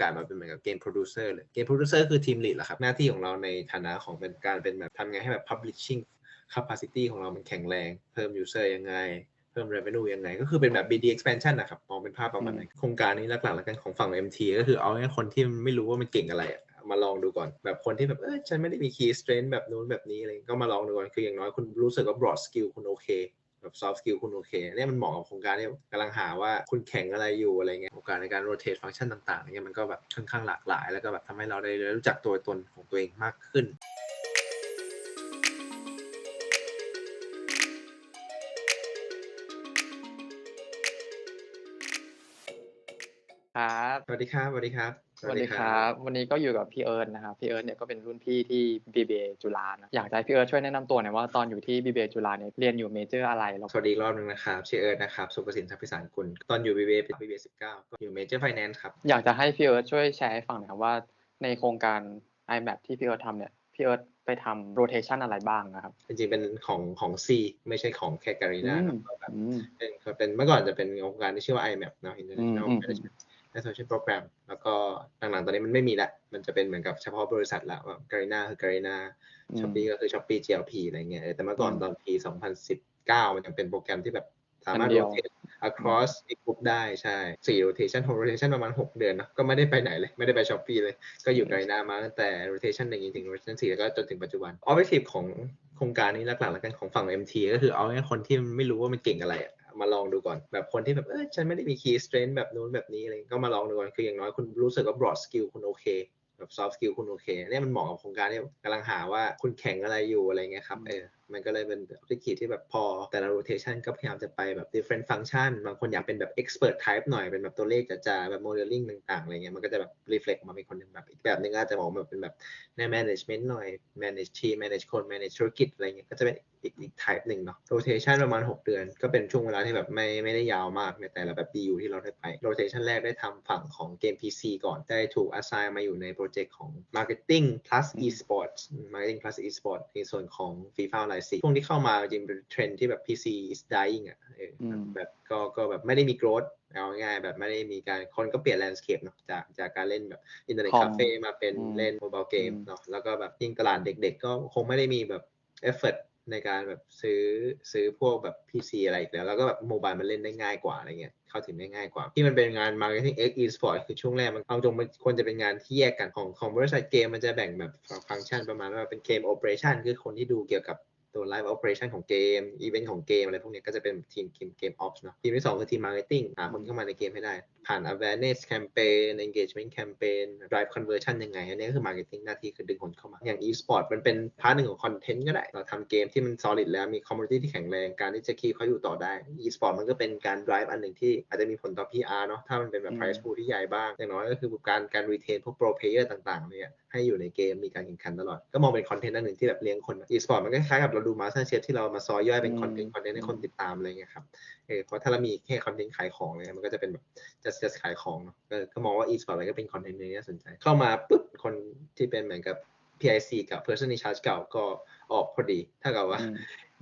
อกาสมาเป็นเหมือนกับเกมโปรดิวเซอร์เลยเกมโปรดิวเซอร์คือทีมลีดแหละครับ หน้าที่ของเราในฐานะของเป็นการเป็นแบบทำไงให้แบบ publishing capacity ของเรามันแข็งแรง เพิ่ม user ยังไง เพิ่ม revenue ยังไง ก็คือเป็นแบบ BD expansion นะครับมองเป็นภาพประมาณนั้นโครงการนี้หลักๆแล้วกันของฝั่ง MT ก็คือเอาให้คนที่ไม่รู้ว่ามันเก่งอะไรอะมาลองดูก่อนแบบคนที่แบบเออฉันไม่ได้มี key strength แบบนู้นแบบนี้อะไรก็มาลองดูก่อนคืออย่างน้อยคุณรู้สึกว่า broad skill คุณโอเค แบบ soft skill คุณโอเคเนี่ยมันเหมาะกับโครงการที่กำลังหาว่าคุณแข็งอะไรอยู่อะไรเงี้ยโอกาสในการ rotate function ต่างๆเนี่ยมันก็แบบค่อนข้างหลากหลาย แล้วก็แบบทำให้เราได้รู้จักตัวตนของตัวเองมากขึ้นครับสวัสดีครับสวัสดีครับ สวัสดีครับ วันนี้ก็อยู่กับพี่เอิร์ธนะครับ พี่เอิร์ธเนี่ยก็เป็นรุ่นพี่ที่ BBA จุฬานะอยากจะให้พี่เอิร์ธช่วยแนะนำตัวหน่อยว่าตอนอยู่ที่ BBA จุฬาเนี่ยเรียนอยู่เมเจอร์อะไรแล้วสวัสดีอีกรอบหนึงนะครับชื่อเอิร์ธนะครับสุประสิทธิ์ทรัพย์พิสารกุลตอนอยู่ BBA เป็น BBA 19ก็อยู่ Major Finance ครับอยากจะให้พี่เอิร์ธช่วยแชร์ให้ฟังหน่อยครับว่าในโครงการ iMap ที่พี่เอิร์ธทำเนี่ยพี่เอิร์ธไปทำ rotation อะไรบ้างนะครับ จริงๆ เป็นของของ C ไม่ใช่ของแค่การีนาอืมครับก็แบบอืมเป็นเป็นเมื่อก่อนจะเป็นโครงการที่ชื่อว่า IMAP เนอะ International อืมอืม Management Association Program แล้วก็หลังๆตอนนี้มันไม่มีละมันจะเป็นเหมือนกับเฉพาะบริษัทละว่าการีนาคือการีนาอืมช้อปปี้ก็คือช้อปปี้ GLP อะไรเงี้ยเออแต่เมื่อก่อนอืมตอนปี 2019 มันยังเป็นโปรแกรมที่แบบสามารถอันเดียว rotate across อีกกลุ่มได้ใช่สี่ rotation หก rotation ประมาณ 6 เดือนเนอะก็ไม่ได้ไปไหนเลย ไม่ได้ไปช้อปปี้เลย ก็อยู่การีนามาตั้งแต่ rotation หนึ่งจนถึง rotation สี่แล้วก็จนถึงปัจจุบัน objective ของโครงการนี้หลักๆแล้วกันของฝั่ง MT ก็คือเอาให้คนที่ไม่รู้ว่ามันเก่งอะไรอะ มาลองดูก่อน แบบคนที่แบบเออฉันไม่ได้มี key strength แบบนู้นแบบนี้อะไรก็มาลองดูก่อน คืออย่างน้อยคุณรู้สึกว่า broad skill คุณโอเคแบบ soft skill คุณโอเคเนี่ยมันเหมาะกับโครงการที่กำลังหาว่าคุณแข็งอะไรอยู่อะไรเงี้ยครับเออมันก็เลยเป็น objective ที่แบบพอ แต่ละ rotation ก็พยายามจะไปแบบ different function บางคนอยากเป็นแบบ expert type หน่อยเป็นแบบตัวเลขจ๋าๆแบบ modeling ต่างๆอะไรเงี้ยมันก็จะแบบ reflect ออกมาเป็นคนหนึ่งแบบอีกแบบหนึงก็อาจจะมองแบบเป็นแบบใน management หน่อย manage team manage คน manage ธุรกิจอะไรเงี้ยก็จะเป็นอีกอีก type หนึ่งเนาะ rotation ประมาณ 6 เดือน ก็เป็นช่วงเวลาที่แบบไม่ไม่ได้ยาวมากในแต่ละแบบ BU ที่เราได้ไป rotation แรกได้ทำฝั่งของเกม PC ก่อนได้ถูก assign มาอยู่ในโปรเจกต์ของ marketing plus esports marketing plus esports ในส่วนของ FIFA Online 4ช่วงที่เข้ามาจริงเป็นเทรนด์ที่แบบ PC is dying อะเอออมแบบก็ก็แบบไม่ได้มี growth เอาง่ายๆแบบไม่ได้มีการคนก็เปลี่ยน landscape เนอะจากจากการเล่นแบบอินเทอร์เน็ตคอมคาเฟ่มาเป็นอืมเล่นโมบายเกมอืมเนาะแล้วก็แบบยิ่งตลาดเด็กๆ ก็คงไม่ได้มีแบบ effort ในการแบบซื้อซื้อพวกแบบ PC อะไรอีกแล้ว แล้วก็แบบโมบายมันเล่นได้ง่ายกว่าอะไรเงี้ยเข้าถึงได้ง่ายกว่า ที่มันเป็นงาน marketing x e-sport คือช่วงแรกมันเอาตรงมันควรจะเป็นงานที่แยกกันของของบริษัทเกมมันจะแบ่งแบบฟังก์ชันประมาณว่าเป็นเกม operation คือคนที่ดูเกี่ยวกับตัว live operation ของเกม event ของเกมอะไรพวกนี้ก็จะเป็นทีมทีมเกม ops เนาะทีมที่สองคือทีม marketing หาคนเข้ามาในเกมให้ได้ ผ่าน awareness campaign engagement campaign drive conversion ยังไง อันนี้ก็คือ marketing หน้าที่คือดึงคนเข้ามา อย่าง e-sport มันเป็นพาร์ทหนึ่งของ content ก็ได้ เราทำเกมที่มัน solid แล้วมี community ที่แข็งแรง การที่จะ keep เขาอยู่ต่อได้ e-sport มันก็เป็นการ drive อันหนึ่งที่อาจจะมีผลต่อ PR เนาะ ถ้ามันเป็นแบบอืม price pool ที่ใหญ่บ้าง อย่างน้อยก็คือการการ retain พวก pro player ต่างๆเนี่ยให้อยู่ในเกมมีการแข่งขันตลอด ก็มองเป็น content อันหนึ่งที่แบบเลี้ยงคน e-sport มันก็คล้ายๆกับเราดู master chef ที่เรามาซอยย่อยเป็นอืม content content ให้คนติดตามอะไรเงี้ยครับ เออเพราะถ้าเรามีแค่คอนเทนต์ขายของเลยมันก็จะเป็นแบบจะจะขายของเนอะก็ก็มองว่า e-sport อะไรก็เป็นคอนเทนต์ที่น่าสนใจ เข้ามาปุ๊บคนที่เป็นเหมือนกับ PIC กับ person in charge เก่าก็ออกพอดี ถ้ากับว่าอืม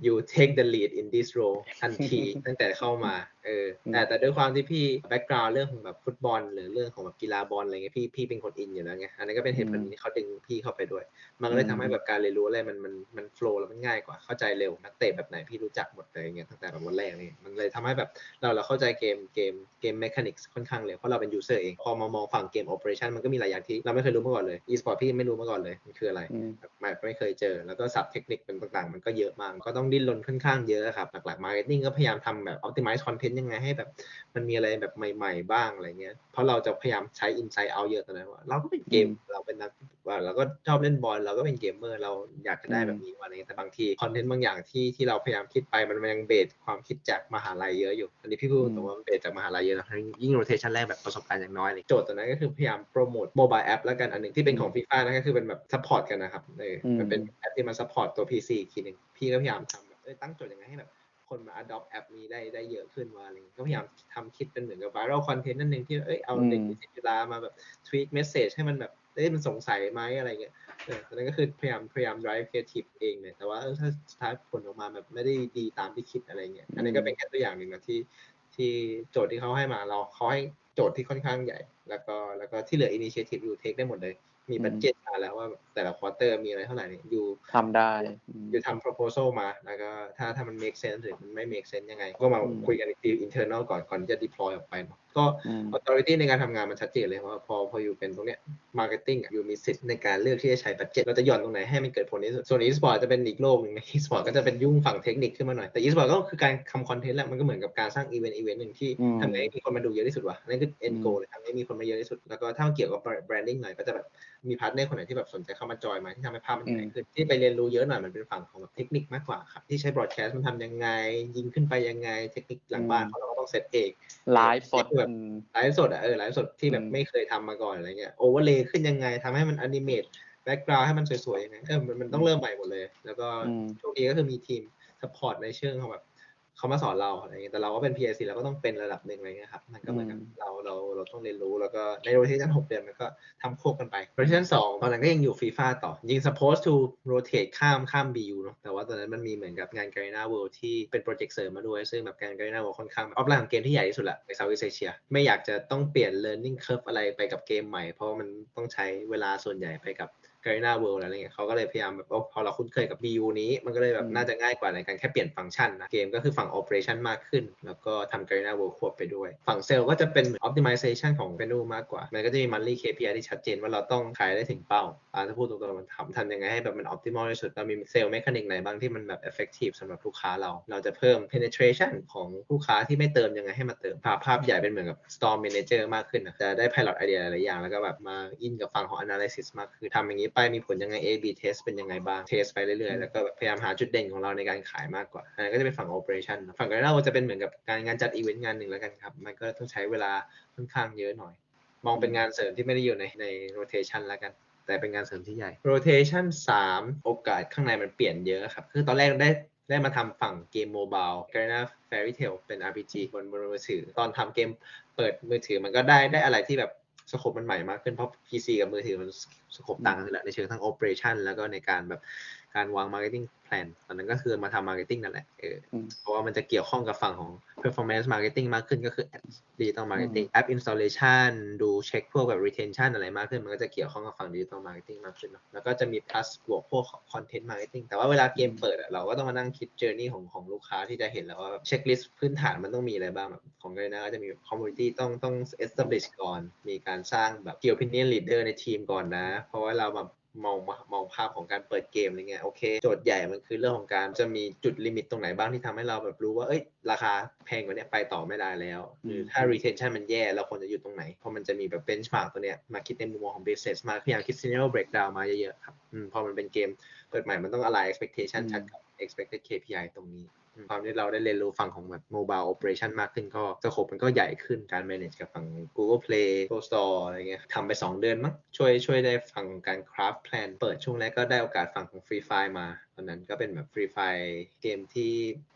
you take the lead in this role ทันทีตั้งแต่เข้ามาเออแต่แต่ด้วยความที่พี่ background เรื่องของแบบฟุตบอล หรือเรื่องของแบบกีฬาบอลอะไรเงี้ยพี่พี่เป็นคนอินอยู่แล้วไงอันนั้นก็เป็นเหตุผลอืมที่เขาดึงพี่เข้าไปด้วย มันก็เลยอืมทำให้แบบการเรียนรู้อะไรมันมันมันโฟล์แล้วมันง่ายกว่าเข้าใจเร็วนักเตะแบบไหนพี่รู้จักหมดเลยอย่างเงี้ยตั้งแต่แบบวันแรกนี่มันเลยทำให้แบบเราเราเข้าใจเกมเกมเกม mechanics ค่อนข้างเร็วเพราะเราเป็นยูเซอร์เองพอมามองฝั่งเกม operation มันก็มีหลายอย่างที่เราไม่เคยรู้มาก่อนเลย e-sport พี่ไม่รู้มาก่อนเลยมันคืออะไรอืมแบบไม่ไม่เคยเจอ แล้วก็ศัพท์เทคนิคเป็นต่างๆ มันก็เยอะมากก็ต้องดิ้นรนค่อนข้างเยอะครับหลักๆ marketing ก็พยายามทำแบบ optimize content ยังไงให้แบบ มันมีอะไรแบบใหม่ๆบ้างอะไรเงี้ย เพราะเราจะพยายามใช้ insight out เยอะตอนนั้นว่าเราก็เป็นเกมเราเป็นนักว่าเราก็ชอบเล่นบอลเราก็เป็นเกมเมอร์เราอยากจะได้แบบนี้ว่าอะไรเงี้ยแต่บางทีคอนเทนต์บางอย่างที่ที่เราพยายามคิดไปมันยังเบสความคิดจากมหาลัยเยอะอยู่ อันนี้พี่พูดตรงว่ามันเบสจากมหาลัยเยอะนะยิ่ง rotation แรกแบบประสบการณ์อย่างน้อยเลยโจทย์ตัวนั้นก็คือพยายามโปรโมทโมบายแอปแล้วกันอันหนึ่งที่เป็นของฟีฟ่านะก็คือเป็นแบบ support กันนะครับเออมันเป็นแอปที่มา support ตัว PC อีกทีหนึ่งพี่ก็พยายามทำแบบเอ้ยตั้งโจทย์ยังไงให้แบบ คนมา adopt แอปนี้ได้ได้เยอะขึ้นว่าอะไรเงี้ยก็พยายามทำคิดเป็นเหมือนกับ viral content นั่นเองที่เอ้ยเอาเด็กอืมนิสิตจุฬามาแบบ tweet message ให้มันแบบเอ้ยมันสงสัยไหมอะไรเงี้ยเออตอนนั้นก็คือพยายามพยายาม drive creative เองเนี่ยแต่ว่าเออถ้าสุดท้ายผลออกมาแบบไม่ได้ดีตามที่คิดอะไรเงี้ยอันนี้ก็เป็นแค่ตัวอย่างหนึ่งนะที่ที่โจทย์ที่เขาให้มาเราเขาให้โจทย์ที่ค่อนข้างใหญ่ แล้วก็แล้วก็ที่เหลือ initiative อยู่ take ได้หมดเลย มีอืมบัตเจ็ตมาแล้วว่าแต่ละควอเตอร์มีอะไรเท่าไหร่เนี่ยอยู่ทำได้อืมอยู่ทำ proposal มาแล้วก็ถ้าถ้ามัน make sense หรือมันไม่ make sense ยังไง ก็มาอืมคุยกันอีกที internal ก่อนก่อนที่จะ deploy ออกไปเนอะก็อืม authority ในการทำงานมันชัดเจนเลยว่าพอพออยู่เป็นตรงเนี้ย marketing อะอยู่มีสิทธิ์ในการเลือกที่จะใช้บัตเจ็ตเราจะหย่อนตรงไหนให้มันเกิดผลที่สุดส่วน e-sport จะเป็นอีกโลกหนึ่งนะ e-sport ก็จะเป็นยุ่งฝั่งเทคนิคขึ้นมาหน่อยแต่ e-sport ก็คือการทำคอนเทนต์แหละมันก็เหมือนกับการสร้างอีเวนต์อีเวนต์หนึ่งที่อืมทำให้มีคนมาดูเยอะที่สุดว่ะนั่นคือ end อืม goal เลยทำให้มีคนมาเยอะที่สุดแล้วก็ถ้ามันเกี่ยวกับ branding หน่อยก็จะแบบมีพาร์ทเนอร์คนไหนที่แบบสนใจเข้ามาจอยมาที่ทำให้ภาพมันใหญ่ขึ้นที่ไปเรียนรู้เยอะหน่อยมันเป็นฝั่งของแบบเทคนิคมากกว่าครับที่ใช้ broadcast มันทำยังไงยิงขึ้นไปยังไงเทคนิคหลังบ้านเพราะเราก็ต้องเซตเองไลฟ์สดแบบอืมไลฟ์สดอะเออไลฟ์สดที่แบบอืมไม่เคยทำมาก่อนอะไรเงี้ยโอเวอร์เลย์ขึ้นยังไงทำให้มันอนิเมตแบ็กกราวด์ให้มันสวยๆยังไงเออมันมันต้องเริ่มใหม่หมดเลย แล้วก็อืมโชคดีก็คือมีทีมสปอร์ตในเชิงของแบบ เขามาสอนเราอะไรเงี้ยแต่เราก็เป็น PIC เราก็ต้องเป็นระดับหนึ่งอะไรเงี้ยครับมันก็เหมือนกับอืมเราเราเราต้องเรียนรู้แล้วก็ใน rotation 6เดือนมันก็ทำควบกันไป rotation 2ตอนนั้นก็ยังอยู่ฟีฟ่าต่อยิง supposed to rotate ข้ามข้าม BU เนอะแต่ว่าตอนนั้นมันมีเหมือนกับงาน Garena World ที่เป็นโปรเจกต์เสริมมาด้วย ซึ่งแบบงาน Garena World ค่อนข้างออฟไลน์ของเกมที่ใหญ่ที่สุดละใน Southeast Asia ไม่อยากจะต้องเปลี่ยน learning curve อะไรไปกับเกมใหม่ เพราะว่ามันต้องใช้เวลาส่วนใหญ่ไปกับ Garena World อะไรเงี้ยเขาก็เลยพยายามแบบโอ้พอเราคุ้นเคยกับ BU นี้มันก็เลยแบบอืมน่าจะง่ายกว่าในการแค่เปลี่ยนฟังก์ชันนะเกมก็คือฝั่ง operation มากขึ้น แล้วก็ทำ Garena World ควบไปด้วย ฝั่งเซลล์ก็จะเป็นเหมือน optimization ของ Venue มากกว่า มันก็จะมี monthly KPI ที่ชัดเจนว่าเราต้องขายได้ถึงเป้าอ่าถ้าพูดตรงๆมันทำทำยังไงให้แบบมัน optimal ที่สุดเรามี sales mechanic ไหนบ้างที่มันแบบ effective สำหรับลูกค้าเรา เราจะเพิ่ม penetration ของลูกค้าที่ไม่เติมยังไงให้มาเติมภาพภาพใหญ่เป็นเหมือนกับ store manager มากขึ้นนะจะได้ pilot idea หลายๆอย่างแล้วก็แบบมาอินกับฝั่งของ analysis มากขึ้นทำอย่างนี้ไปมีผลยังไง A/B test เป็นยังไงบ้าง test ไปเรื่อยๆ แล้วก็แบบพยายามหาจุดเด่นของเราในการขายมากกว่าอันนั้นก็จะเป็นฝั่ง operation นะฝั่งการเราจะเป็นเหมือนกับการงานจัดอีเวนต์งานหนึ่งแล้วกันครับ มันก็ต้องใช้เวลาค่อนข้างเยอะหน่อย มองเป็นงานเสริมที่ไม่ได้อยู่ในใน rotation แล้วกันแต่เป็นงานเสริมที่ใหญ่ rotation 3 โอกาสข้างในมันเปลี่ยนเยอะครับ คือตอนแรกได้ได้มาทำฝั่งเกมโมบาย Garena Fairy Tail เป็น RPG บนบนมือถือ ตอนทำเกมเปิดมือถือมันก็ได้ได้อะไรที่แบบ สโคปมันใหม่มากขึ้นเพราะ PC กับมือถือมันสโคปต่างกันแหละในเชิงทั้งโอเปอเรชันแล้วก็ในการแบบ การวาง marketing plan ตอนนั้นก็คือมาทำ marketing นั่นแหละเอออมเพราะว่ามันจะเกี่ยวข้องกับฝั่งของ performance marketing มากขึ้นก็คือ digital marketing app installation ดูเช็คพวกแบบ retention อะไรมากขึ้น มันก็จะเกี่ยวข้องกับฝั่ง digital marketing มากขึ้นเนอะแล้วก็จะมี plus บวกพวก content marketing แต่ว่าเวลาเกมเปิดอะเราก็ต้องมานั่งคิด journey ของของลูกค้าที่จะเห็นแล้วว่าเช็คลิสต์พื้นฐานมันต้องมีอะไรบ้างแบบของกันนะก็จะมี community ต้องต้อง establish ก่อน มีการสร้างแบบ key opinion leader ในทีมก่อนนะ เพราะว่าเราแบบ มองมองภาพของการเปิดเกมอะไรเงี้ยโอเคโจทย์ใหญ่มันคือเรื่องของการจะมีจุดลิมิตตรงไหนบ้างที่ทำให้เราแบบรู้ว่าเอ้ยราคาแพงกว่าเนี้ยไปต่อไม่ได้แล้วหรือถ้า retention มันแย่เราควรจะอยู่ตรงไหน เพราะมันจะมีแบบ benchmark ตัวเนี้ยมาคิดในมุมมองของ business มาพยายามคิด scenario breakdown มาเยอะๆครับอืมพอมันเป็นเกมเปิดใหม่มันต้อง align expectation ชัดกับ expected KPI ตรงนี้ ความที่เราได้เรียนรู้ฝั่งของแบบ mobile operation มากขึ้นก็สโคปมันก็ใหญ่ขึ้นการ manage กับฝั่ง Google Play Google Store อะไรเงี้ยทำไป 2 เดือนมั้งช่วยช่วยได้ฝั่งของการ craft plan เปิดช่วงแรกก็ได้โอกาสฝั่งของ Free Fire มาตอนนั้นก็เป็นแบบ Free Fire เกมที่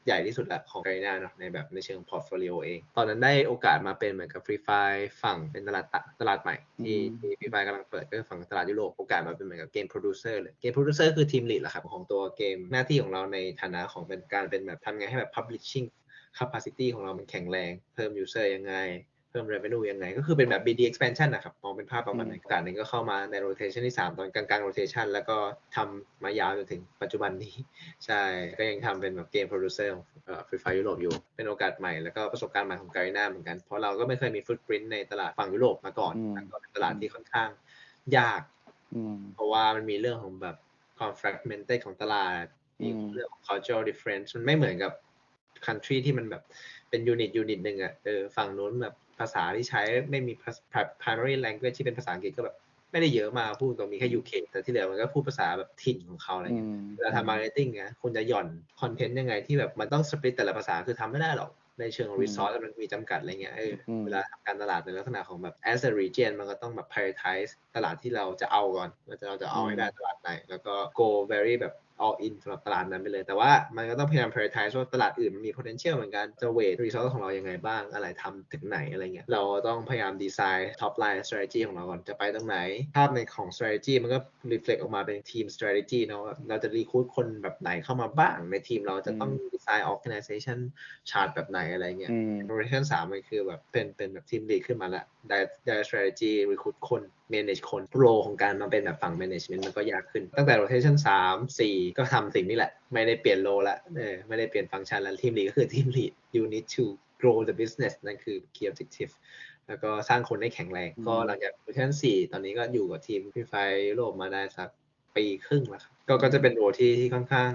ใหญ่ที่สุดละของ Garena เนาะในแบบในเชิง portfolio เอง ตอนนั้นได้โอกาสมาเป็นเหมือนกับ Free Fire ฝั่งเป็นตลาดตะตลาดใหม่ที่อืมที่ Free Fire กำลังเปิดก็คือฝั่งตลาดยุโรปโอกาสมาเป็นเหมือนกับเกม producer เลยเกม producer คือทีม lead แหละครับของตัวเกมหน้าที่ของเราในฐานะของเป็นการเป็นแบบทำไงให้แบบ publishing capacity ของเรามันแข็งแรง เพิ่ม user ยังไง เพิ่ม revenue ยังไง ก็คือเป็นแบบ BD expansion นะครับมองเป็นภาพประมาณนั้นโอกาสหนึ่งก็เข้ามาใน rotation ที่ 3 ตอนกลางๆ rotation แล้วก็ทำมายาวจนถึงปัจจุบันนี้ ใช่ ก็ยังทำเป็นแบบเกม producer ของเอ่อ Free Fire ยุโรปอยู่ เป็นโอกาสใหม่ แล้วก็ประสบการณ์ใหม่ของ Garena เหมือนกัน เพราะเราก็ไม่เคยมี footprint ในตลาดฝั่งยุโรปมาก่อนอืมแล้วก็เป็นตลาดที่ค่อนข้างยากอืมเพราะว่ามันมีเรื่องของแบบความ fragmented ของตลาด มีอืมเรื่องของ cultural difference มันไม่เหมือนกับ country ที่มันแบบเป็น unit unit หนึ่งอะเออฝั่งนู้นแบบภาษาที่ใช้ไม่มี primary language ที่เป็นภาษาอังกฤษก็แบบไม่ได้เยอะมากพูดตรงมีแค่ UK แต่ที่เหลือมันก็พูดภาษาแบบถิ่นของเขาอะไรอืเงี้ยมเวลาทำมาร์เก็ตติ้งเนี่ยคุณจะหย่อนคอนเทนต์ยังไงที่แบบมันต้องสปริตแต่ละภาษาคือทำไม่ได้หรอก ในเชิงของอืม resource มันมีจำกัดอะไรเงี้ยเอออมเวลาทำการตลาดในลักษณะของแบบ as a region มันก็ต้องแบบ prioritize ตลาดที่เราจะเอาก่อนว่าจะเราจะเอาให้ได้ตลาดไหน แล้วก็ go very แบบ all in สำหรับตลาดนั้นไปเลย แต่ว่ามันก็ต้องพยายาม prioritize ว่าตลาดอื่นมันมี potential เหมือนกันจะ weight resource ของเรายังไงบ้างอะไรทำถึงไหนอะไรเงี้ยเราต้องพยายาม design top line strategy ของเราก่อนจะไปตรงไหน ภาพในของ strategy มันก็ reflect ออกมาเป็น team strategy เนาะว่าเราจะ recruit คนแบบไหนเข้ามาบ้าง ในทีมเราจะต้อง design organization chart แบบไหนอะไรเงี้ยอืม operation สามมันคือแบบเป็นเป็นแบบทีม lead ขึ้นมาแล้วได้ได้ strategy recruit คน manage คน role ของการมาเป็นแบบฝั่ง management มันก็ยากขึ้น ตั้งแต่ rotation สามสี่ก็ทำสิ่งนี้แหละ ไม่ได้เปลี่ยน role ละเออไม่ได้เปลี่ยนฟังก์ชันแล้วทีม lead ก็คือทีม lead you need to grow the business นั่นคือ key objective แล้วก็สร้างคนให้แข็งแรงอืมก็หลังจาก rotation สี่ตอนนี้ก็อยู่กับทีมพี่ไฟยุโรปมาได้สักปีครึ่งแล้วครับก็ก็จะเป็นโรที่ที่ค่อนข้าง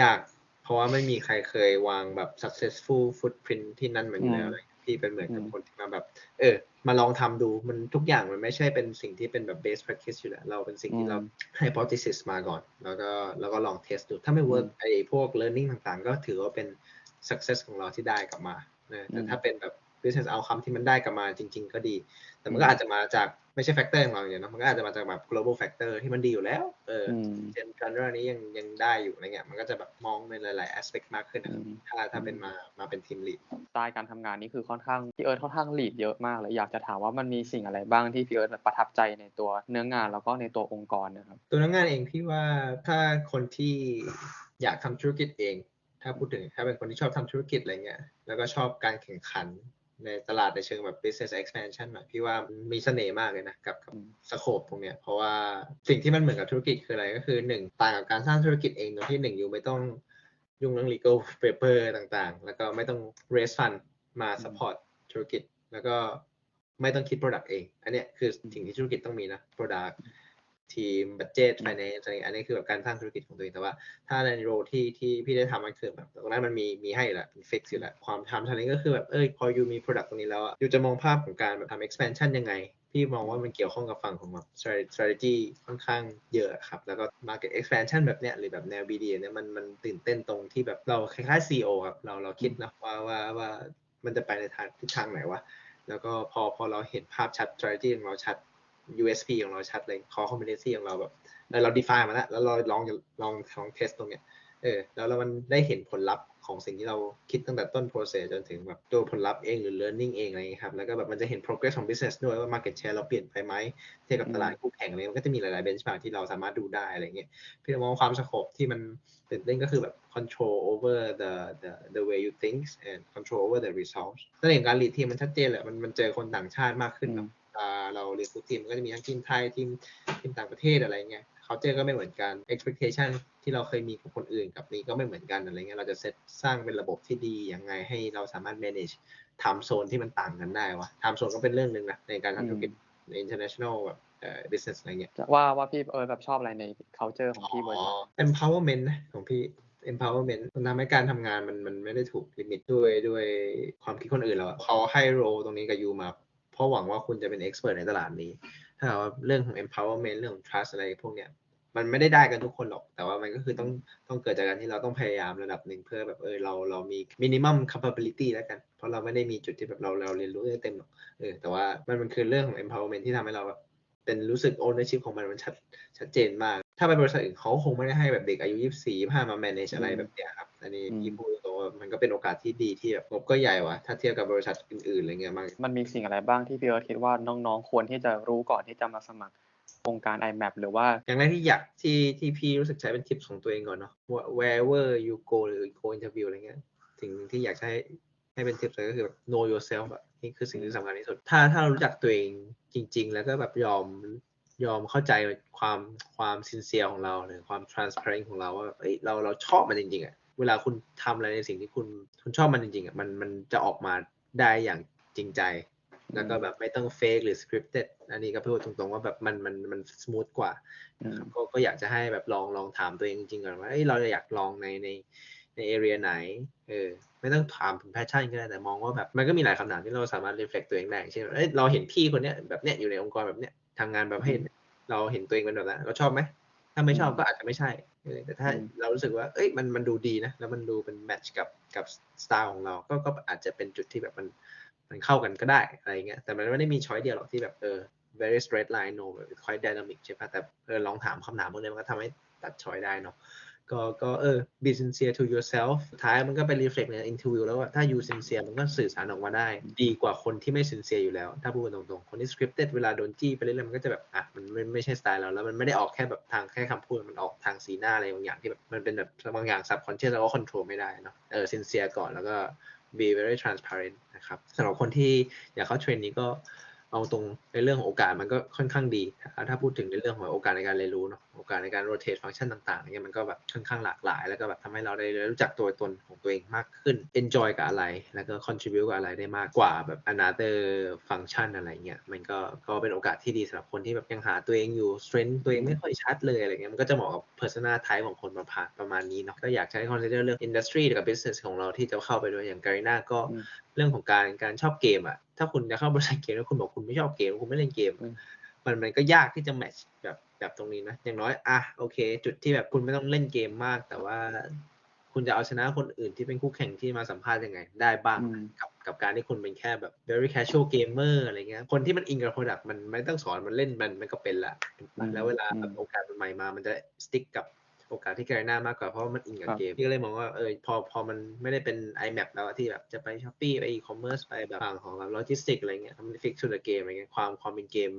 ยาก เพราะว่าไม่มีใครเคยวางแบบ successful footprint ที่นั่นเหมือนอยู่แล้วอะไรพี่เป็นเหมือนกับอืมคนที่มาแบบ เออ มาลองทำดูมันทุกอย่างมันไม่ใช่เป็นสิ่งที่เป็นแบบ base practice อยู่แล้วเราเป็นสิ่งที่เรา hypothesis มาก่อน แล้วก็แล้วก็ลอง test ดู ถ้าไม่ work ไอ้พวก learning ต่างๆ ก็ถือว่าเป็น success ของเราที่ได้กลับมานะแต่อืมถ้าเป็นแบบ business outcome ที่มันได้กลับมาจริง ๆ ก็ดี แต่มันก็อาจจะมาจากไม่ใช่ factor ของเราอย่างเดียวเนอะมันก็อาจจะมาจากแบบ global factor ที่มันดีอยู่แล้ว เออออืมเช่นการเรื่องนี้ยังยังได้อยู่อะไรเงี้ยมันก็จะแบบมองในหลาย ๆ aspect มากขึ้นนะครับอืมถ้าถ้าเป็นมามาเป็นทีม lead สไตล์การทำงานนี่คือค่อนข้างพี่เอิร์ธค่อนข้างลีดเยอะมากเลยอยากจะถามว่ามันมีสิ่งอะไรบ้างที่พี่เอิร์ธประทับใจในตัวเนื้องานแล้วก็ในตัวองค์กรนะครับตัวนักงานเองพี่ว่าถ้าคนที่อยากทำธุรกิจเองถ้าพูดถึงถ้าเป็นคนที่ชอบทำธุรกิจอะไรเงี้ยแล้วก็ชอบการแข่งขัน ในตลาดในเชิงแบบ business expansion อะพี่ว่ามีเสน่ห์มากเลยนะ กับกับอืมสโคปตรงเนี้ย เพราะว่าสิ่งที่มันเหมือนกับธุรกิจคืออะไรก็คือหนึ่งต่างกับการสร้างธุรกิจเองโดยที่หนึ่งอยู่ไม่ต้องยุ่งเรื่อง legal paper ต่างๆ แล้วก็ไม่ต้อง raise fund มา support ธุรกิจ แล้วก็ไม่ต้องคิด product เอง อันเนี้ยคือสิ่งที่ธุรกิจต้องมีนะ product ทีม budget finance อะไรอย่างเงี้ยอันนี้คือแบบการสร้างธุรกิจของตัวเองแต่ว่า ถ้าในโรที่ที่พี่ได้ทำมันคือแบบตรงนั้นมันมีมีให้อยู่แล้วฟิกอยู่แล้วความทำทางนี้ก็คือแบบเอ้ยพออยู่มี product ตรงนี้แล้วอะอยู่จะมองภาพของการแบบทำ expansion ยังไง พี่มองว่ามันเกี่ยวข้องกับฝั่งของแบบ strate- strategy ค่อนข้างเยอะครับ แล้วก็ market expansion แบบเนี้ยหรือแบบแนว BD เนี่ยมันมันตื่นเต้นตรงที่แบบเราคล้ายๆ CEO ครับเราเราคิดนะว่าว่าว่ามันจะไปในทางทิศทางไหนวะแล้วก็พอพอเราเห็นภาพชัด strategy ของเราชัด USP ของเราชัดเลย core competency ของเราแบบเออเรา define มาแล้วแล้วเราลองลองลอง test ตรงเนี้ยเออแล้วเรามันได้เห็นผลลัพธ์ของสิ่งที่เราคิดตั้งแต่ต้น process จนถึงแบบตัวผลลัพธ์เองหรือ learning เองอะไรเงี้ยครับ แล้วก็แบบมันจะเห็น progress ของ business ด้วยว่า market share เราเปลี่ยนไปไหมเทียบกับตลาดคู่แข่งอะไรมันก็จะมีหลาย ๆ benchmark ที่เราสามารถดูได้อะไรเงี้ยพี่มองความสโคปที่มันตื่นเต้นก็คือแบบ control over the the the way you think and control over the results นั่นเองการ lead ทีมมันชัดเจนแหละมันมันเจอคนต่างชาติมากขึ้นเนอะ เราเรียนทุกทีมก็จะมีทั้งทีมไทยทีมทีมต่างประเทศอะไรเงี้ยเขาเจอก็ไม่เหมือนกัน expectation ที่เราเคยมีกับคนอื่นกับนี้ก็ไม่เหมือนกันอะไรเงี้ยเราจะเซตสร้างเป็นระบบที่ดียังไงให้เราสามารถ manage time zone ที่มันต่างกันได้วะ time zone ก็เป็นเรื่องหนึ่งนะในการทำธุรกิจใน international แบบเอ่อ business อะไรเงี้ยจะว่าว่าพี่เอิร์ธแบบชอบอะไรใน culture ของพี่บริษัท empowerment นะของพี่ empowerment มันทำให้การทำงานมันมันไม่ได้ถูกลิมิตด้วยด้วยความคิดคนอื่นแล้วอะเขาให้โรตรงนี้กับยูมา เพราะหวังว่าคุณจะเป็น expert ในตลาดนี้ ถ้าว่าเรื่องของ empowerment เรื่องของ trust อะไรพวกเนี้ยมันไม่ได้ได้กันทุกคนหรอก แต่ว่ามันก็คือต้องต้องเกิดจากการที่เราต้องพยายามระดับหนึ่งเพื่อแบบเออเราเรามี minimum capability แล้วกัน เพราะเราไม่ได้มีจุดที่แบบเราเราเรียนรู้ได้เต็มหรอกเออแต่ว่ามันมันคือเรื่องของ empowerment ที่ทำให้เราแบบเป็นรู้สึก ownership ของมันมันชัดชัดเจนมาก ถ้าไปบริษัทอื่นเขาคงไม่ได้ให้แบบเด็กอายุ24 25มา manage อะไรแบบเนี้ยครับ อันนี้อืมพี่พูดตรงๆว่ามันก็เป็นโอกาสที่ดีที่แบบงบก็ใหญ่ว่ะถ้าเทียบกับบริษัทอื่นๆอะไรเงี้ยมันมันมีสิ่งอะไรบ้างที่พี่เอิร์ธคิดว่าน้องๆ ควรที่จะรู้ก่อนที่จะมาสมัครองค์การ IMAP หรือว่า อย่างแรกที่อยากที่ที่พี่รู้สึกใช้เป็นทิปของตัวเองก่อนเนาะว่า wherever you go หรือ go interview อะไรเงี้ยสิ่งหนึ่งที่อยากจะให้ให้เป็นทิปเลยก็คือแบบ know yourself อะนี่คือสิ่งที่สำคัญที่สุด ถ้าถ้าเรารู้จักตัวเองจริง ๆ แล้วก็แบบยอม ยอมเข้าใจความความ sincere ของเราหรือความ transparent ของเราว่าแบบเอ้ยเราเราชอบมันจริงๆอะเวลาคุณทำอะไรในสิ่งที่คุณคุณชอบมันจริงๆอะมันมันจะออกมาได้อย่างจริงใจ แล้วก็แบบไม่ต้องเฟกหรือ scripted อันนี้ก็พูดตรงๆว่าแบบมันมันมัน smooth กว่าอืมก็ก็อยากจะให้แบบลองลองถามตัวเองจริงๆก่อนว่าเอ้ยเราจะอยากลองในในใน area ไหนเออ ไม่ต้องถามถึง passion ก็ได้แต่มองว่าแบบมันก็มีหลายคำถามที่เราสามารถ reflect ตัวเองได้อย่างเช่นเอ้ยเราเห็นพี่คนเนี้ยแบบเนี้ยอยู่ในองค์กรแบบเนี้ยทำงานแบบให้เราเห็นตัวเองเป็นแบบนั้นเราชอบไหมถ้าไม่ชอบอืมก็อาจจะไม่ใช่เออแต่ถ้าอืมเรารู้สึกว่าเอ้ยมันมันดูดีนะแล้วมันดูเป็นแมทช์กับกับสไตล์ของเราก็ก็อาจจะเป็นจุดที่แบบมันมันเข้ากันก็ได้อะไรเงี้ยแต่มันไม่ได้มีช้อยเดียวหรอกที่แบบเออ very straight line no แบบ quite dynamic ใช่ปะแต่เออลองถามคำถามพวกนี้มันก็ทำให้ตัดช้อยได้เนาะ ก็ก็เออ be sincere to yourself ท้ายมันก็ไป reflect ใน interview แล้วว่าถ้า you sincere มันก็สื่อสารออกมาได้ ดีกว่าคนที่ไม่ sincere อยู่แล้ว ถ้าพูดตรงๆ คนที่ scripted เวลาโดนจี้ไปเรื่อยๆมันก็จะแบบอะมันไม่ไม่ใช่สไตล์เราแล้วมันไม่ได้ออกแค่แบบทางแค่คำพูดมันออกทางสีหน้าอะไรบางอย่างที่แบบมันเป็นแบบบางอย่าง subconscious เราก็ control ไม่ได้เนาะเออ sincere ก่อนแล้วก็ be very transparent นะครับสำหรับคนที่อยากเข้าเทรนนี้ก็ เอาตรงในเรื่องของโอกาสมันก็ค่อนข้างดี ถ้าพูดถึงในเรื่องของโอกาสในการเรียนรู้เนาะโอกาสในการ rotate ฟังก์ชันต่างๆเนี่ยมันก็แบบค่อนข้างหลากหลาย แล้วก็แบบทำให้เราได้รู้จักตัวตนของตัวเองมากขึ้น enjoy กับอะไร แล้วก็ contribute กับอะไรได้มากกว่าแบบ another function อะไรเงี้ยมันก็ก็เป็นโอกาสที่ดีสำหรับคนที่แบบยังหาตัวเองอยู่ strength ตัวเองไม่ค่อยชัดเลยอะไรเงี้ยมันก็จะเหมาะกับ persona type ของคนประมาณประมาณนี้เนาะก็อยากใช้ consider เรื่อง industry กับ business ของเราที่จะเข้าไปด้วยอย่างการีนาก็อืมเรื่องของการการชอบเกมอะถ้าคุณจะเข้าบริษัทเกมแล้วคุณบอกคุณไม่ชอบเกมคุณไม่เล่นเกมอืมมันมันก็ยากที่จะแมทช์แบบแบบตรงนี้นะ อย่างน้อยอะโอเค จุดที่แบบคุณไม่ต้องเล่นเกมมาก แต่ว่าคุณจะเอาชนะคนอื่นที่เป็นคู่แข่งที่มาสัมภาษณ์ยังไง ได้บ้างอืมกับกับการที่คุณเป็นแค่แบบ very casual gamer อะไรเงี้ย คนที่มันอินกับ product มันไม่ต้องสอนมันเล่นมันมันก็เป็นละถูกปะอืมแล้วเวลาอืมแบบโอกาสใหม่ๆมา มันจะ stick กับ โอกาสที่แกรน่ามากกว่าเพราะว่ามันอินกับครับเกมพี่ก็เลยมองว่าเออพอพอมันไม่ได้เป็น iMap แล้วอะที่แบบจะไป Shopee ไป e-commerce ไปแบบฝั่งของแบบ logistics อะไรเงี้ยมัน fix to the game อะไรเงี้ยความความเป็นเกม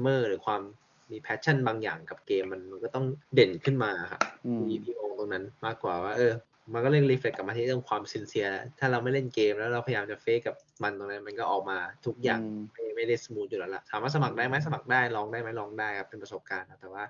เมอร์หรือความมี passion บางอย่างกับเกมมันมันก็ต้องเด่นขึ้นมาครับอืมพี่พี่มองตรงนั้นมากกว่าว่าเออ มันก็เล่นรีเฟล็กกลับมาที่เรื่องความซินเซียถ้าเราไม่เล่นเกมแล้วเราพยายามจะเฟกกับมันตรงนั้นมันก็ออกมาทุกอย่างอืมไม่ ไม่ได้สมูทอยู่แล้วล่ะถามว่าสมัครได้ไหมสมัครได้ลองได้ไหมลองได้ครับเป็นประสบการณ์ครับแต่ว่า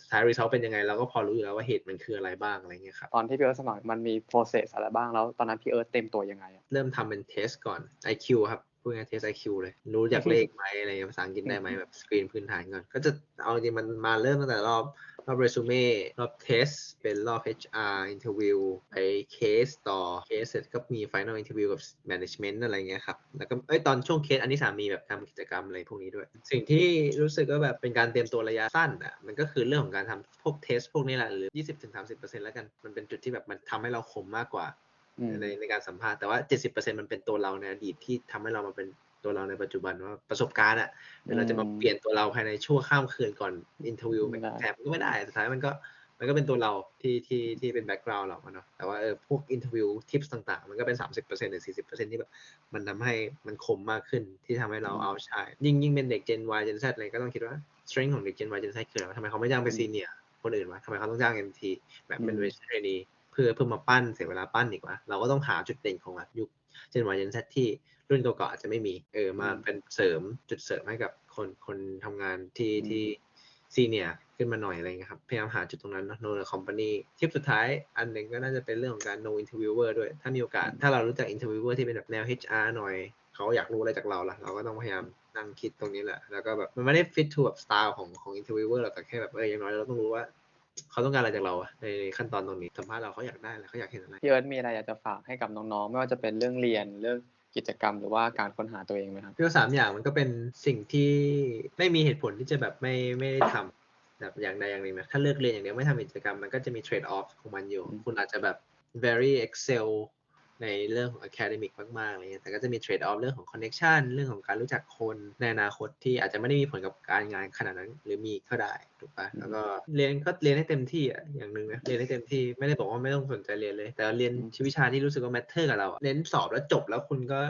สุดท้ายรีซอสเป็นยังไงเราก็พอรู้อยู่แล้วว่าเหตุมันคืออะไรบ้างอะไรเงี้ยครับตอนที่พี่เอิร์ธสมัครมันมี process อะไรบ้างแล้วตอนนั้นพี่เอิร์ธเต็มตัวยังไงอะเริ่มทำเป็นเทสก่อน IQ ครับพูดง่ายเทส IQ เลย รู้จากเลขไหมอะไรเงี้ยภาษาอังกฤษได้ไหมแบบสกรีนพื้นฐานก่อน ก็จะเอาจริงๆมันมาเริ่มตั้งแต่รอบ รอบเรซูเม่รอบเทสเป็นรอบ HR interview ไปเคสต่อเคสเสร็จก็มี final interview กับ management อะไรเงี้ยครับ แล้วก็เอ้ยตอนช่วงเคสอันที่สามมีแบบทำกิจกรรมอะไรพวกนี้ด้วย สิ่งที่รู้สึกว่าแบบเป็นการเตรียมตัวระยะสั้นอะมันก็คือเรื่องของการทำพวกเทสพวกนี้แหละหรือ 20-30%แล้วกันมันเป็นจุดที่แบบมันทำให้เราคมมากกว่าอืมในในการสัมภาษณ์แต่ว่า 70%มันเป็นตัวเราในอดีตที่ทำให้เรามาเป็น ตัวเราในปัจจุบันว่าประสบการณ์อะเดี๋ยวเราจะมาอืมเปลี่ยนตัวเราภายในชั่วข้ามคืนก่อนอินเทอร์วิวไม่ได้แถมก็ไม่ได้สุดท้ายมันก็มันก็เป็นตัวเราที่ที่ที่เป็นแบ็กกราวด์เราอะเนาะแต่ว่าเออพวกอินเทอร์วิวทิปต่างๆ มันก็เป็น 30%หรือ 40%ที่แบบมันทำให้มันคมมากขึ้นที่ทำให้เราเอาใช้ยิ่งยิ่งเป็นเด็ก Gen Y Gen Z อะไรก็ต้องคิดว่า strength ของเด็ก Gen Y Gen Z คืออะไรวะทำไมเขาไม่จ้างไปซีเนียคนอื่นวะทำไมเขาต้องจ้าง MT แบบเป็นอืมเวชเทรนีเพื่อเพื่อมาปั้นเสียเวลาปั้นอีกวะเราก็ต้องหาจุดเด่นของแบบยุค เจนวายเจนแซที่รุ่นเก่าๆอาจจะไม่มีเออมาอืมเป็นเสริมจุดเสริมให้กับคนคนทำงานที่อืมที่ซีเนียขึ้นมาหน่อยอะไรเงี้ยครับพยายามหาจุดตรงนั้นเนอะ know the company ทิปสุดท้ายอันหนึ่งก็น่าจะเป็นเรื่องของการ know interviewer ด้วย ถ้ามีโอกาส ถ้าเรารู้จัก interviewer ที่เป็นแบบแนว HR หน่อย เขาอยากรู้อะไรจากเราล่ะ เราก็ต้องพยายามนั่งคิดตรงนี้แหละ แล้วก็แบบมันไม่ได้ fit to แบบสไตล์ของของ interviewer หรอกแต่แค่แบบเอออย่างน้อยเราต้องรู้ว่า เขาต้องการอะไรจากเราอะในในขั้นตอนตรงนี้สัมภาษณ์เราเขาอยากได้อะไรเขาอยากเห็นอะไรพี่เอิร์ธมีอะไรอยากจะฝากให้กับน้องๆ ไม่ว่าจะเป็นเรื่องเรียนเรื่องกิจกรรมหรือว่าการค้นหาตัวเองไหมครับพี่ว่าสามอย่างมันก็เป็นสิ่งที่ไม่มีเหตุผลที่จะแบบไม่ไม่ได้ทำแบบอย่างใดอย่างหนึ่งนะถ้าเลือกเรียนอย่างเดียวไม่ทำกิจกรรมมันก็จะมี trade off ของมันอยู่อืมคุณอาจจะแบบ very excel ในเรื่องของ academic มากๆอะไรเงี้ย แต่ก็จะมี trade off เรื่องของ connection เรื่องของการรู้จักคนในอนาคตที่อาจจะไม่ได้มีผลกับการงานขนาดนั้น หรือมีก็ได้ ถูกปะแล้วก็เรียนก็เรียนให้เต็มที่อะอย่างหนึ่งนะเรียนให้เต็มที่ไม่ได้บอกว่าไม่ต้องสนใจเรียนเลย แต่เรียนอืมวิชาที่รู้สึกว่า matter กับเราอะเน้นสอบแล้วจบแล้วคุณก็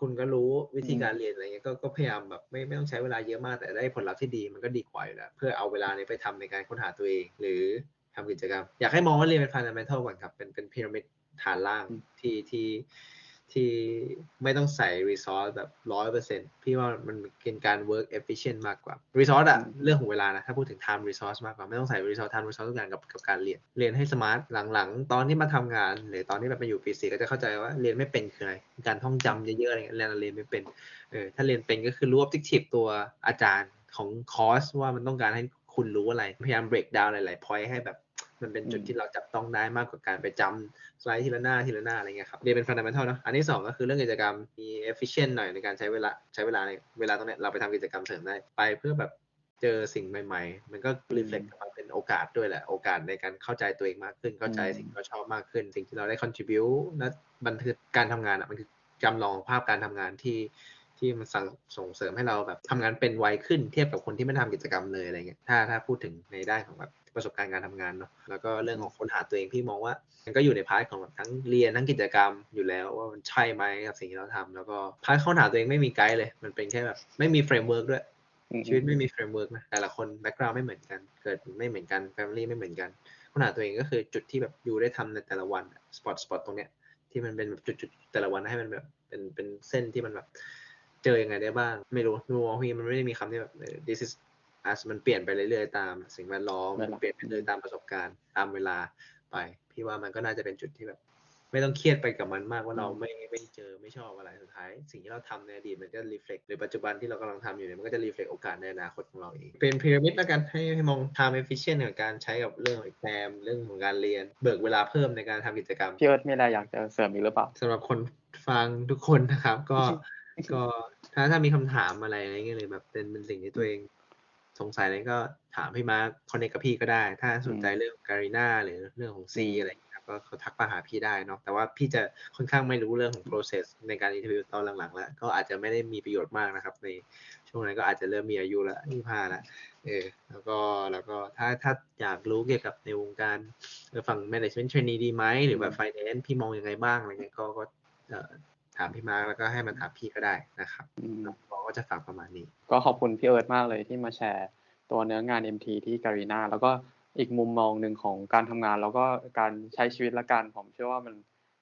คุณก็รู้วิธีการเรียนอะไรเงี้ยก็ก็พยายามแบบไม่ไม่ต้องใช้เวลาเยอะมากแต่ได้ผลลัพธ์ที่ดีมันก็ดีกว่าอยู่แล้วเพื่อเอาเวลานี้ไปทำในการค้นหาตัวเอง หรือทำกิจกรรม อยากให้มองว่าเรียนเป็น fundamental ก่อนครับเป็นเป็นพีระมิดฐานล่างอืมที่ที่ ที่ไม่ต้องใส่ resource แบบร้อยเปอร์เซ็นต์พี่ว่ามันเป็นการ work efficient มากกว่า resource อะเรื่องของเวลานะ ถ้าพูดถึง time resource มากกว่า ไม่ต้องใส่ resource time resource ทุกอย่างกับกับการเรียน เรียนให้ smart หลังๆ ตอนที่มาทำงาน หรือตอนที่แบบมาอยู่ปีสี่ก็จะเข้าใจว่าเรียนไม่เป็นคืออะไร การท่องจำเยอะๆอะไรเงี้ยเรียนเรียนไม่เป็น เออ ถ้าเรียนเป็นก็คือรู้ objective ตัวอาจารย์ของคอร์สว่ามันต้องการให้คุณรู้อะไร พยายาม break down หลายๆ point ให้แบบ มันเป็นจุดอืมที่เราจับต้องได้มากกว่าการไปจำสไลด์ทีละหน้าทีละหน้าอะไรเงี้ยครับเรียนเป็น fundamental เนอะอันที่สองก็คือเรื่องกิจกรรมมี efficient หน่อยในการใช้เวลาใช้เวลาในเวลาตรงเนี้ยเราไปทำกิจกรรมเสริมได้ไปเพื่อแบบเจอสิ่งใหม่ ๆ มันก็ reflect กลับมาเป็นโอกาสด้วยแหละ โอกาสในการเข้าใจตัวเองมากขึ้น เข้าใจอืมสิ่งที่เราชอบมากขึ้น สิ่งที่เราได้ contribute และบันทึกการทำงานอะ มันคือจำลองภาพการทำงานที่ที่มันสั่งส่งเสริมให้เราแบบทำงานเป็นไวขึ้นเทียบกับคนที่ไม่ทำกิจกรรมเลยอะไรเงี้ย ถ้าถ้าพูดถึงในด้านของแบบ ประสบการณ์การทำงานเนาะแล้วก็เรื่องของค้นหาตัวเองพี่มองว่า มันก็อยู่ในพาร์ทของแบบทั้งเรียนทั้งกิจกรรมอยู่แล้วว่ามันใช่ไหมกับสิ่งที่เราทำแล้วก็พาร์ทค้นหาตัวเองไม่มีไกด์เลย มันเป็นแค่แบบไม่มีเฟรมเวิร์กด้วยอืมชีวิตไม่มีเฟรมเวิร์กนะแต่ละคนแบ็กกราวด์ไม่เหมือนกันเกิดไม่เหมือนกันแฟมิลี่ไม่เหมือนกันค้นหาตัวเองก็คือจุดที่แบบอยู่ได้ทำในแต่ละวันสปอตสปอตตรงเนี้ยที่มันเป็นแบบจุดๆแต่ละวันให้มันแบบเป็นเป็นเส้นที่มันแบบเจอยังไงได้บ้าง ไม่รู้มุมมองพี่มันไม่ได้มีคำที่แบบเอ อ this is as มันเปลี่ยนไปเรื่อยๆตาม สิ่งแวดล้อมเวลามันเปลี่ยนไปเรื่อยๆตามประสบการณ์ตามเวลาไป พี่ว่ามันก็น่าจะเป็นจุดที่แบบ ไม่ต้องเครียดไปกับมันมากว่าเราไม่ไม่เจอไม่ชอบอะไรสุดท้าย สิ่งที่เราทำในอดีตมันก็รีเฟล็กหรือปัจจุบันที่เรากำลังทำอยู่เนี่ยมันก็จะรีเฟล็กโอกาสในอนาคตของเราเองเป็นพีระมิดแล้วกันให้ให้มอง time efficient กับการใช้กับเรื่องของ exam เรื่องของการเรียน เบิกเวลาเพิ่มในการทำกิจกรรมพี่เอิร์ธมีอะไรอยากจะเสริมอีกหรือเปล่าสำหรับคนฟังทุกคนนะครับ ก็ก็ถ้าถ้ามีคำถามอะไรอะไรเงี้ยเลยแบบเป็นเป็นสิ่งที่ตัวเอง สงสัยอะไรก็ถามพี่มาร์คคอนเนคกับพี่ก็ได้ ถ้าสนใจเรื่องการีนาหรือเรื่องของซีอะไรอย่างเงี้ยครับก็เขาทักมาหาพี่ได้เนาะแต่ว่าพี่จะค่อนข้างไม่รู้เรื่องของ process ในการ interview ตอนหลังๆแล้วก็อาจจะไม่ได้มีประโยชน์มากนะครับ ในช่วงนั้นก็อาจจะเริ่มมีอายุละยี่ห้าละเออแล้วก็แล้วก็ถ้าถ้าอยากรู้เกี่ยวกับในวงการเออฝั่ง management trainee ดีไหมหรือแบบ finance พี่มองยังไงบ้างอะไรเงี้ยก็ก็เอ่อถามพี่มาร์คแล้วก็ให้มันถามพี่ก็ได้นะครับอืมเราก็จะฝากประมาณนี้ ก็ขอบคุณพี่เอิร์ธมากเลยที่มาแชร์ตัวเนื้องาน MT ที่การีนาแล้วก็อีกมุมมองหนึ่งของการทำงาน แล้วก็การใช้ชีวิตละกันผมเชื่อว่ามัน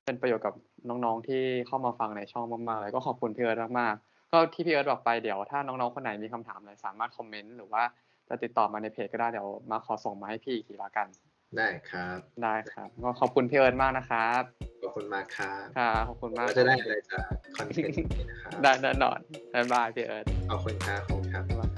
เป็นประโยชน์กับน้องๆที่เข้ามาฟังในช่องมากๆเลยก็ขอบคุณพี่เอิร์ธมากๆก็ที่พี่เอิร์ธบอกไปเดี๋ยวถ้าน้องๆคนไหนมีคำถามอะไรสามารถคอมเมนต์หรือว่าจะติดต่อมาในเพจก็ได้เดี๋ยวมาขอส่งมาให้พี่อีกทีละกัน ได้ครับ ได้ครับ ก็ขอบคุณพี่เอิร์ธมากนะครับ ขอบคุณมากครับครับขอบคุณมากเราจะได้อะไรจากคอนเทนต์นี้นะครับได้แน่นอนบ๊ายบายพี่เอิร์ธขอบคุณครับขอบคุณครับบ๊ายบาย